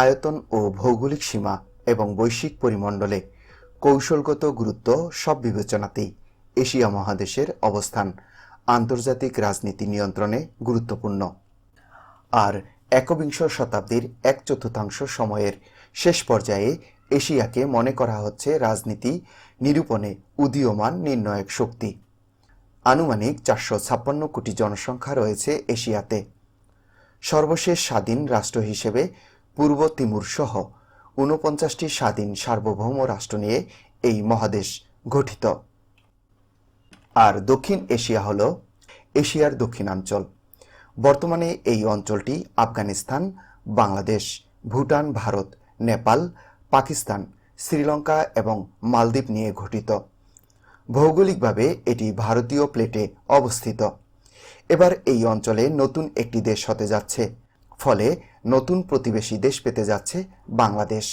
আয়তন ও ভৌগোলিক সীমা এবং বৈশ্বিক পরিমণ্ডলে কৌশলগত গুরুত্ব সব বিবেচনাতেই এশিয়া মহাদেশের অবস্থান আন্তর্জাতিক রাজনীতি নিয়ন্ত্রণে গুরুত্বপূর্ণ। আর একবিংশ শতাব্দীর এক চতুর্থাংশ সময়ের শেষ পর্যায়ে এশিয়াকে মনে করা হচ্ছে রাজনীতি নিরূপণে উদীয়মান নির্ণায়ক শক্তি। আনুমানিক চারশো ছাপ্পান্ন কোটি জনসংখ্যা রয়েছে এশিয়াতে। সর্বশেষ স্বাধীন রাষ্ট্র হিসেবে পূর্ব তিমুর সহ ঊনপঞ্চাশটি স্বাধীন সার্বভৌম রাষ্ট্র নিয়ে এই মহাদেশ গঠিত। আর দক্ষিণ এশিয়া হল এশিয়ার দক্ষিণাঞ্চল। বর্তমানে এই অঞ্চলটি আফগানিস্তান, বাংলাদেশ, ভুটান, ভারত, নেপাল, পাকিস্তান, শ্রীলঙ্কা এবং মালদ্বীপ নিয়ে গঠিত। ভৌগোলিকভাবে এটি ভারতীয় প্লেটে অবস্থিত। এবার এই অঞ্চলে নতুন একটি দেশ হতে যাচ্ছে। ফলে নতুন প্রতিবেশী দেশ পেতে যাচ্ছে বাংলাদেশ।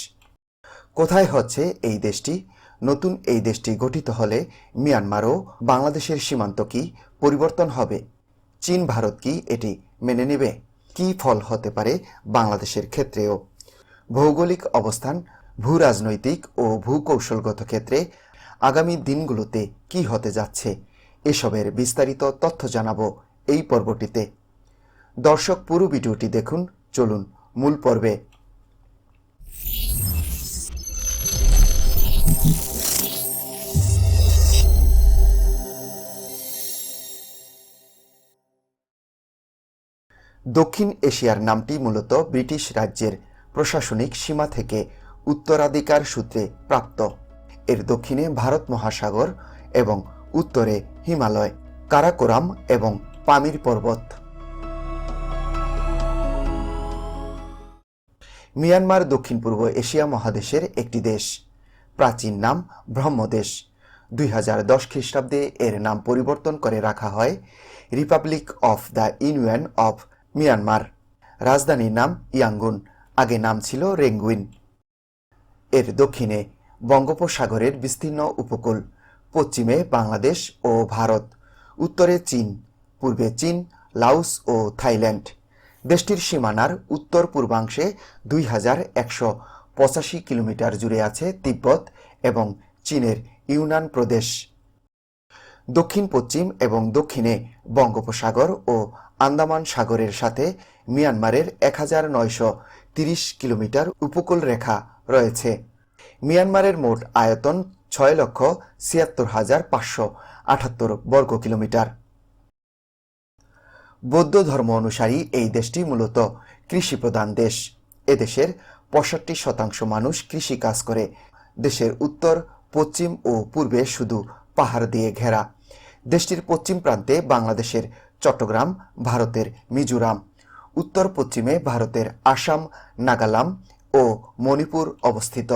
কোথায় হচ্ছে এই দেশটি? নতুন এই দেশটি গঠিত হলে মিয়ানমারও বাংলাদেশের সীমান্ত কি পরিবর্তন হবে? চীন, ভারত কি এটি মেনে নেবে? কি ফল হতে পারে বাংলাদেশের ক্ষেত্রেও? ভৌগোলিক অবস্থান, ভূ রাজনৈতিক ও ভূকৌশলগত ক্ষেত্রে আগামী দিনগুলোতে কি হতে যাচ্ছে? এসবের বিস্তারিত তথ্য জানাব এই পর্বটিতে। দর্শক পুরো ভিডিওটি দেখুন চলুন মূল পর্বে। দক্ষিণ এশিয়ার নামটি মূলত ব্রিটিশ রাজ্যের প্রশাসনিক সীমা থেকে উত্তরাধিকার সূত্রে প্রাপ্ত। এর দক্ষিণে ভারত মহাসাগর এবং উত্তরে হিমালয়, কারাকোরাম এবং পামির পর্বত। মিয়ানমার দক্ষিণ পূর্ব এশিয়া মহাদেশের একটি দেশ। প্রাচীন নাম ব্রহ্মদেশ। দুই হাজার দশ খ্রিস্টাব্দে এর নাম পরিবর্তন করে রাখা হয় Republic of the Union of Myanmar. রাজধানীর নাম ইয়াঙ্গুন, আগে নাম ছিল রেঙ্গুইন। এর দক্ষিণে বঙ্গোপসাগরের বিস্তীর্ণ উপকূল, পশ্চিমে বাংলাদেশ ও ভারত, উত্তরে চীন, পূর্বে চীন লাউস ও থাইল্যান্ড। দেশটির সীমানার উত্তর পূর্বাংশে দুই হাজার একশো পঁচাশি কিলোমিটার জুড়ে আছে তিব্বত এবং চীনের ইউনান প্রদেশ। দক্ষিণ, পশ্চিম এবং দক্ষিণে বঙ্গোপসাগর ও আন্দামান সাগরের সাথে মিয়ানমারের এক হাজার নয়শো তিরিশ কিলোমিটার উপকূল রেখা রয়েছে। মিয়ানমারের মোট আয়তন ছয় লক্ষ ছিয়াত্তর হাজার পাঁচশো আটাত্তর বর্গ কিলোমিটার। বৌদ্ধ ধর্ম অনুসারী এই দেশটি মূলত কৃষিপ্রধান দেশ। এদেশের পঁয়ষট্টি শতাংশ মানুষ কৃষি কাজ করে। দেশের উত্তর, পশ্চিম ও পূর্বে শুধু পাহাড় দিয়ে ঘেরা। দেশটির পশ্চিম প্রান্তে বাংলাদেশের চট্টগ্রাম, ভারতের মিজোরাম। উত্তর পশ্চিমে ভারতের আসাম নাগালাম ও মণিপুর অবস্থিত।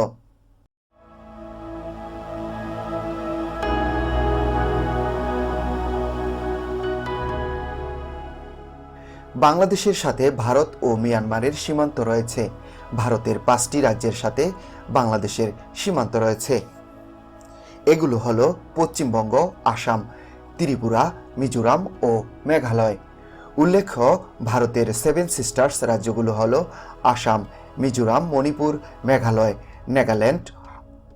বাংলাদেশের সাথে ভারত ও মিয়ানমারের সীমান্ত রয়েছে। ভারতের পাঁচটি রাজ্যের সাথে বাংলাদেশের সীমান্ত রয়েছে। এগুলো হলো পশ্চিমবঙ্গ, আসাম, ত্রিপুরা, মিজোরাম ও মেঘালয়। উল্লেখ্য, ভারতের সেভেন সিস্টার্স রাজ্যগুলো হলো আসাম, মিজোরাম, মণিপুর, মেঘালয়, নাগাল্যান্ড,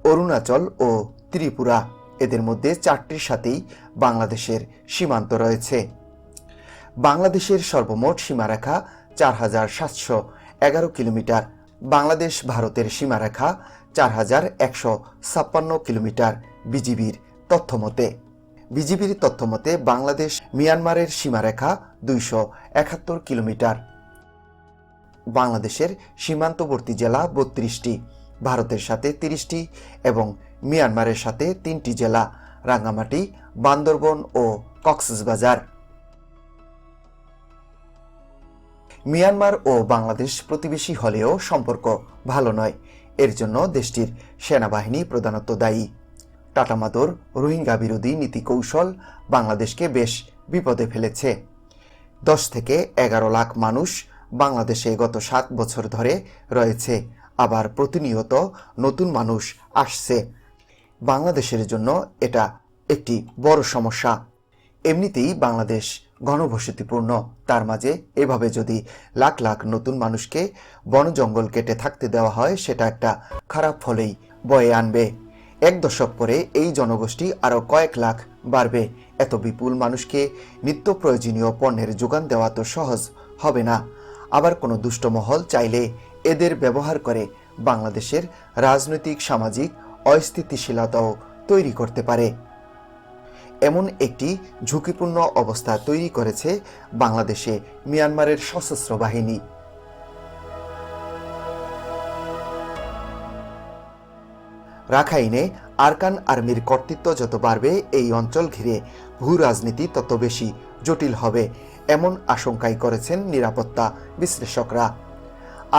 অরুণাচল ও ত্রিপুরা। এদের মধ্যে চারটির সাথেই বাংলাদেশের সীমান্ত রয়েছে। বাংলাদেশের সর্বমোট সীমারেখা চার হাজার সাতশো এগারো কিলোমিটার। বাংলাদেশ ভারতের সীমারেখা চার হাজার একশো ছাপ্পান্ন কিলোমিটার বিজিবির তথ্যমতে। বিজিবির তথ্যমতে বাংলাদেশ মিয়ানমারের সীমারেখা দুইশো একাত্তর কিলোমিটার। বাংলাদেশের সীমান্তবর্তী জেলা বত্রিশটি, ভারতের সাথে তিরিশটি এবং মিয়ানমারের সাথে তিনটি জেলা, রাঙ্গামাটি, বান্দরবন ও কক্সবাজার। মিয়ানমার ও বাংলাদেশ প্রতিবেশী হলেও সম্পর্ক ভালো নয়। এর জন্য দেশটির সেনাবাহিনী প্রধানত দায়ী। টাটামাদর রোহিঙ্গা বিরোধী নীতি কৌশল বাংলাদেশকে বেশ বিপদে ফেলেছে। দশ থেকে এগারো লাখ মানুষ বাংলাদেশে গত সাত বছর ধরে রয়েছে। আবার প্রতিনিয়ত নতুন মানুষ আসছে। বাংলাদেশের জন্য এটা একটি বড় সমস্যা। এমনিতেই বাংলাদেশ ঘনবসতিপূর্ণ। তার মাঝে এভাবে যদি লাখ লাখ নতুন মানুষকে বন জঙ্গল কেটে থাকতে দেওয়া হয়, সেটা একটা খারাপ ফলেই বয়ে আনবে। এক দশক পরে এই জনগোষ্ঠী আরও কয়েক লাখ বাড়বে। এত বিপুল মানুষকে নিত্য প্রয়োজনীয় পণ্যের যোগান দেওয়া তো সহজ হবে না। আবার কোনো দুষ্ট মহল চাইলে এদের ব্যবহার করে বাংলাদেশের রাজনৈতিক, সামাজিক অস্থিতিশীলতাও তৈরি করতে পারে। এমন একটি ঝুঁকিপূর্ণ অবস্থা তৈরি করেছে বাংলাদেশে মিয়ানমারের সশস্ত্র বাহিনী। রাখাইনে আরকান আর্মির কর্তৃত্ব যত বাড়বে, এই অঞ্চল ঘিরে ভূ রাজনীতি তত বেশি জটিল হবে, এমন আশঙ্কাই করেছেন নিরাপত্তা বিশ্লেষকরা।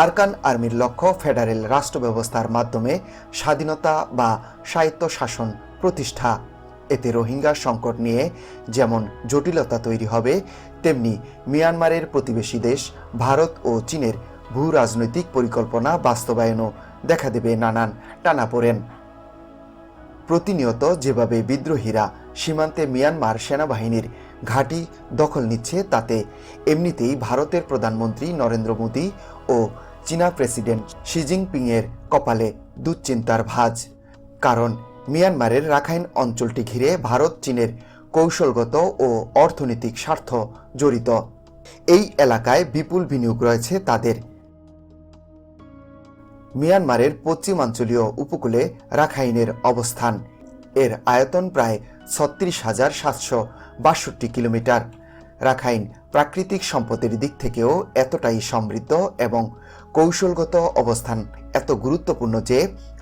আরকান আর্মির লক্ষ্য ফেডারেল রাষ্ট্র ব্যবস্থার মাধ্যমে স্বাধীনতা বা স্বায়ত্ত শাসন প্রতিষ্ঠা। এতে রোহিঙ্গা সংকট নিয়ে যেমন জটিলতা তৈরি হবে, তেমনি মিয়ানমারের প্রতিবেশী দেশ ভারত ও চীনের ভূ রাজনৈতিক পরিকল্পনা বাস্তবায়নও দেখা দেবে নানান টানাপোড়েন। প্রতিনিয়ত যেভাবে বিদ্রোহীরা সীমান্তে মিয়ানমার সেনাবাহিনীর ঘাঁটি দখল নিচ্ছে, তাতে এমনিতেই ভারতের প্রধানমন্ত্রী নরেন্দ্র মোদী ও চীনা প্রেসিডেন্ট শি জিনপিংয়ের কপালে দুশ্চিন্তার ভাঁজ। কারণ মিয়ানমারের রাখাইন অঞ্চলটি ঘিরে ভারত, চীনের কৌশলগত ও অর্থনৈতিক স্বার্থ জড়িত। এই এলাকায় বিপুল বিনিয়োগ রয়েছে তাদের। মিয়ানমারের পশ্চিমাঞ্চলীয় উপকূলে রাখাইনের অবস্থান। এর আয়তন প্রায় ছত্রিশ হাজার সাতশো বাষট্টি কিলোমিটার। রাখাইন প্রাকৃতিক সম্পদের দিক থেকেও এতটাই সমৃদ্ধ এবং কৌশলগত অবস্থান এত গুরুত্বপূর্ণ যে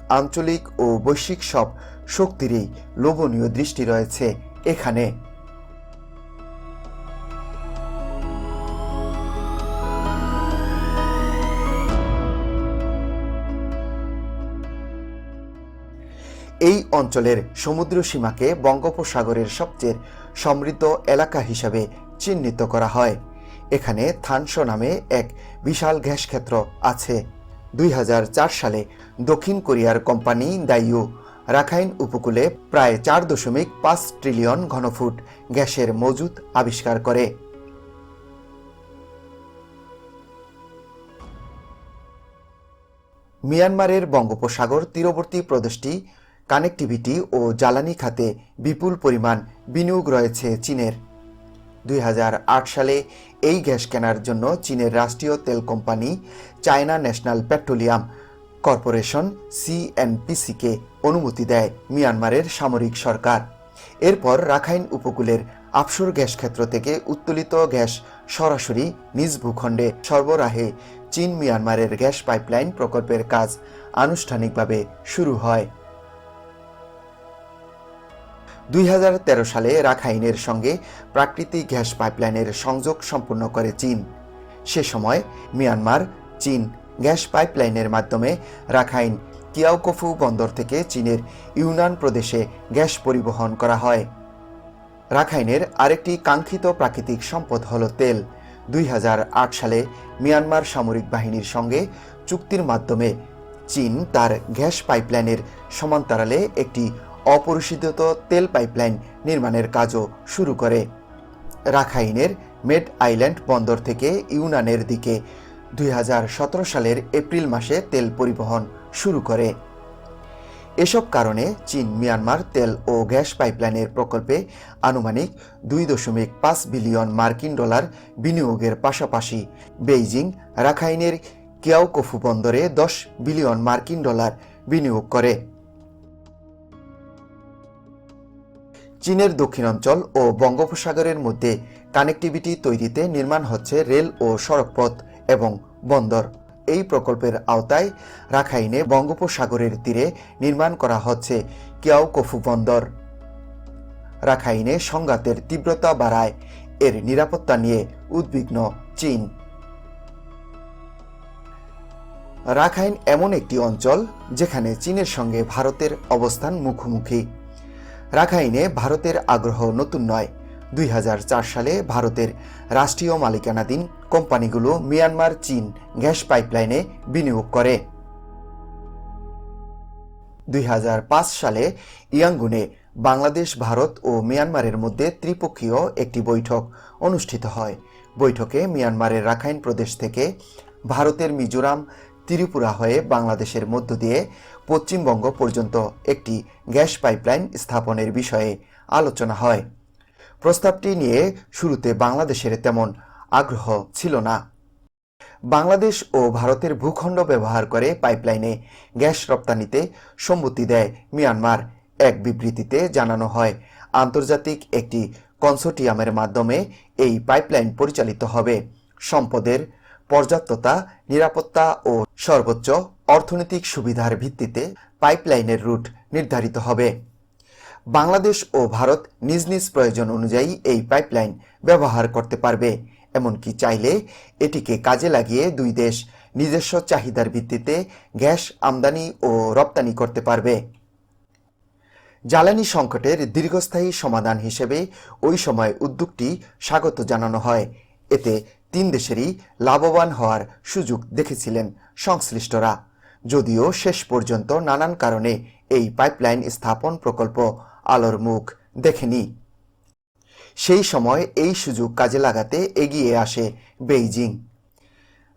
আঞ্চলিক ও বৈশ্বিক সব শক্তিরই লোভনীয় দৃষ্টি রয়েছে এখানে। এই অঞ্চলের সমুদ্র সীমাকে বঙ্গোপসাগরের সবচেয়ে সমৃদ্ধ এলাকা হিসাবে চিহ্নিত করা হয়। এখানে থানসো নামে এক বিশাল গ্যাস ক্ষেত্র আছে। দুই হাজার চার সালে দক্ষিণ কোরিয়ার কোম্পানি দাইয়ু রাখাইন উপকূলে প্রায় চার দশমিক পাঁচ ট্রিলিয়ন ঘনফুট গ্যাসের মজুদ আবিষ্কার করে। মিয়ানমারের বঙ্গোপসাগর তীরবর্তী প্রদেশটি কানেক্টিভিটি ও জ্বালানি খাতে বিপুল পরিমাণ বিনিয়োগ রয়েছে চীনের। দুই হাজার আট সালে এই গ্যাস কেনার জন্য চীনের রাষ্ট্রীয় তেল company China National Petroleum Corporation সিএনপিসিকে অনুমতি দেয় মিয়ানমারের সামরিক সরকার। এরপর রাখাইন উপকূলের আফসোর গ্যাস ক্ষেত্র থেকে উত্তোলিত গ্যাস সরাসরি নিজ ভূখণ্ডে সরবরাহে চীন মিয়ানমারের গ্যাস পাইপলাইন প্রকল্পের কাজ আনুষ্ঠানিকভাবে শুরু হয়। দুই হাজার তেরো সালে রাখাইনের সঙ্গে প্রাকৃতিক গ্যাস পাইপলাইনের সংযোগ সম্পূর্ণ করে চীন। সে সময় মিয়ানমার, চীন গ্যাস পাইপলাইনের মাধ্যমে রাখাইন কিয়াওকফু বন্দর থেকে চীনের ইউনান প্রদেশে গ্যাস পরিবহন করা হয়। রাখাইনের আরেকটি কাঙ্ক্ষিত প্রাকৃতিক সম্পদ হল তেল। দুই হাজার আট সালে মিয়ানমার সামরিক বাহিনীর সঙ্গে চুক্তির মাধ্যমে চীন তার গ্যাস পাইপলাইনের সমান্তরালে একটি অপরিশোধিত তেল পাইপলাইন নির্মাণের কাজও শুরু করে। রাখাইনের মেড আইল্যান্ড বন্দর থেকে ইউনানের দিকে দুই হাজার সতেরো সালের এপ্রিল মাসে তেল পরিবহন শুরু করে। এসব কারণে চীন, মিয়ানমার তেল ও গ্যাস পাইপলাইনের প্রকল্পে আনুমানিক দুই দশমিক পাঁচ বিলিয়ন মার্কিন ডলার বিনিয়োগের পাশাপাশি বেইজিং, রাখাইনের কিয়াওকফু বন্দরে দশ বিলিয়ন মার্কিন ডলার বিনিয়োগ করে। চীনের দক্ষিণাঞ্চল ও বঙ্গোপসাগরের মধ্যে কানেক্টিভিটি তৈরিতে নির্মাণ হচ্ছে রেল ও সড়কপথ এবং বন্দর। এই প্রকল্পের আওতায় রাখাইনে বঙ্গোপসাগরের তীরে নির্মাণ করা হচ্ছে কিয়াওকফু বন্দর। রাখাইনে সংঘাতের তীব্রতা বাড়ায়, এর নিরাপত্তা নিয়ে উদ্বিগ্ন চীন। রাখাইন এমন একটি অঞ্চল যেখানে চীনের সঙ্গে ভারতের অবস্থান মুখোমুখি। রাখাইনে ভারতের আগ্রহ নতুন নয়। দুই সালে ভারতের রাষ্ট্রীয় মালিকানাধীন কোম্পানিগুলো মিয়ানমার, চীন গ্যাস পাইপলাইনে বিনিয়োগ করে। দুই হাজার পাঁচ সালে ইয়াঙ্গুনে বাংলাদেশ, ভারত ও মিয়ানমারের মধ্যে ত্রিপক্ষীয় একটি বৈঠক অনুষ্ঠিত হয়। বৈঠকে মিয়ানমারের রাখাইন প্রদেশ থেকে ভারতের মিজোরাম ত্রিপুরা হয়ে বাংলাদেশের মধ্য দিয়ে পশ্চিমবঙ্গ পর্যন্ত একটি গ্যাস পাইপলাইন স্থাপনের বিষয়ে আলোচনা হয়। প্রস্তাবটি নিয়ে শুরুতে বাংলাদেশের তেমন আগ্রহ ছিল না। বাংলাদেশ ও ভারতের ভূখণ্ড ব্যবহার করে পাইপলাইনে গ্যাস রপ্তানিতে সম্মতি দেয় মিয়ানমার। এক বিবৃতিতে জানানো হয়, আন্তর্জাতিক একটি কনসোর্টিয়ামের মাধ্যমে এই পাইপলাইন পরিচালিত হবে। সম্পদের পর্যাপ্ততা, নিরাপত্তা ও সর্বোচ্চ অর্থনৈতিক সুবিধার ভিত্তিতে পাইপলাইনের রুট নির্ধারিত হবে। বাংলাদেশ ও ভারত নিজ নিজ প্রয়োজন অনুযায়ী এই পাইপলাইন ব্যবহার করতে পারবে। এমনকি চাইলে এটিকে কাজে লাগিয়ে দুই দেশ নিজস্ব চাহিদার ভিত্তিতে গ্যাস আমদানি ও রপ্তানি করতে পারবে। জ্বালানি সংকটের দীর্ঘস্থায়ী সমাধান হিসেবে ওই সময় উদ্যোগটি স্বাগত জানানো হয়। এতে তিন দেশেরই লাভবান হওয়ার সুযোগ দেখেছিলেন সংশ্লিষ্টরা। যদিও শেষ পর্যন্ত নানান কারণে এই পাইপলাইন স্থাপন প্রকল্প আলোর মুখ দেখেনি। সেই সময় এই সুযোগ কাজে লাগাতে এগিয়ে আসে বেইজিং।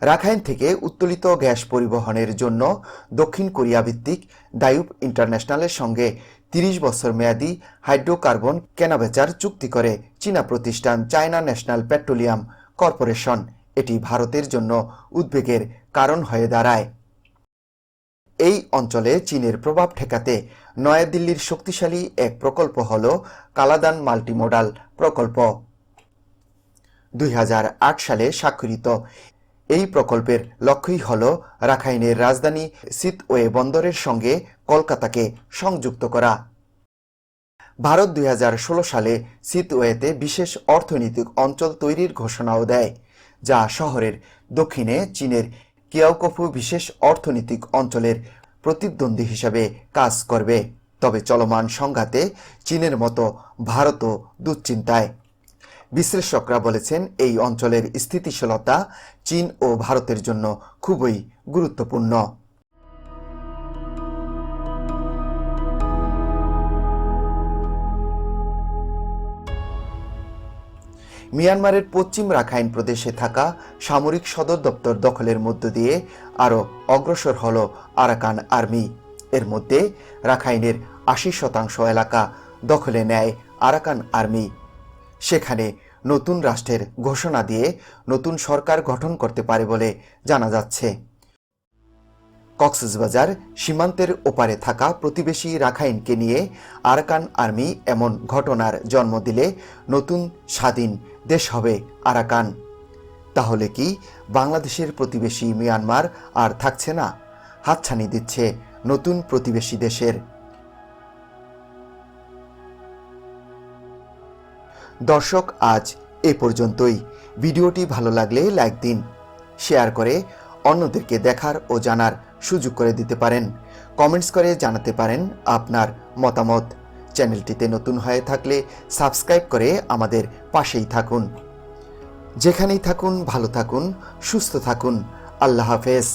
রাখাইন থেকে উত্তোলিত গ্যাস পরিবহনের জন্য দক্ষিণ কোরিয়া ভিত্তিক দায়ুব ইন্টারন্যাশনালের সঙ্গে তিরিশ বছর মেয়াদী হাইড্রোকার্বন কেনাবেচার চুক্তি করে চীনা প্রতিষ্ঠান চায়না ন্যাশনাল পেট্রোলিয়াম কর্পোরেশন এটি ভারতের জন্য উদ্বেগের কারণ হয়ে দাঁড়ায়। এই অঞ্চলে চীনের প্রভাব ঠেকাতে নয়াদিল্লির শক্তিশালী এক প্রকল্প হল কালাদান মাল্টিমোডাল প্রকল্প। দুই হাজার আট সালে স্বাক্ষরিত এই প্রকল্পের লক্ষ্যই হল রাখাইনের রাজধানী সিতওয়ে বন্দরের সঙ্গে কলকাতাকে সংযুক্ত করা। ভারত দুই হাজার ষোলো সালে সিতওয়েতে বিশেষ অর্থনৈতিক অঞ্চল তৈরির ঘোষণাও দেয়, যা শহরের দক্ষিণে চীনের কিয়াওকফু বিশেষ অর্থনৈতিক অঞ্চলের প্রতিদ্বন্দ্বী হিসাবে কাজ করবে। তবে চলমান সংঘাতে চীনের মতো ভারতও দুশ্চিন্তায়। বিশ্লেষকরা বলেছেন, এই অঞ্চলের স্থিতিশীলতা চীন ও ভারতের জন্য খুবই গুরুত্বপূর্ণ। মিয়ানমারের পশ্চিম রাখাইন প্রদেশে থাকা সামরিক সদর দপ্তর দখলের মধ্য দিয়ে আরও অগ্রসর হল আরাকান আর্মি। এর মধ্যে রাখাইনের আশি শতাংশ এলাকা দখলে নেয় আরাকান আর্মি। সেখানে নতুন রাষ্ট্রের ঘোষণা দিয়ে নতুন সরকার গঠন করতে পারে বলে জানা যাচ্ছে। কক্সবাজার সীমান্তের ওপারে থাকা প্রতিবেশী রাখাইনকে নিয়ে আরাকান আর্মি এমন ঘটনার জন্ম দিলে নতুন স্বাধীন দেশ হবে আরাকান। তাহলে কি বাংলাদেশের প্রতিবেশী মিয়ানমার আর থাকছে না? হাতছানি দিচ্ছে নতুন প্রতিবেশী দেশের। দর্শক, আজ এ পর্যন্তই। ভিডিওটি ভালো লাগলে লাইক দিন, শেয়ার করে অন্যদেরকে দেখার ও জানার সুযোগ করে দিতে পারেন। কমেন্টস করে জানাতে পারেন আপনার মতামত। চ্যানেলটিতে নতুন হয়ে থাকলে সাবস্ক্রাইব করে আমাদের পাশেই থাকুন। যেখানেই থাকুন, ভালো থাকুন, সুস্থ থাকুন। আল্লাহ হাফেজ।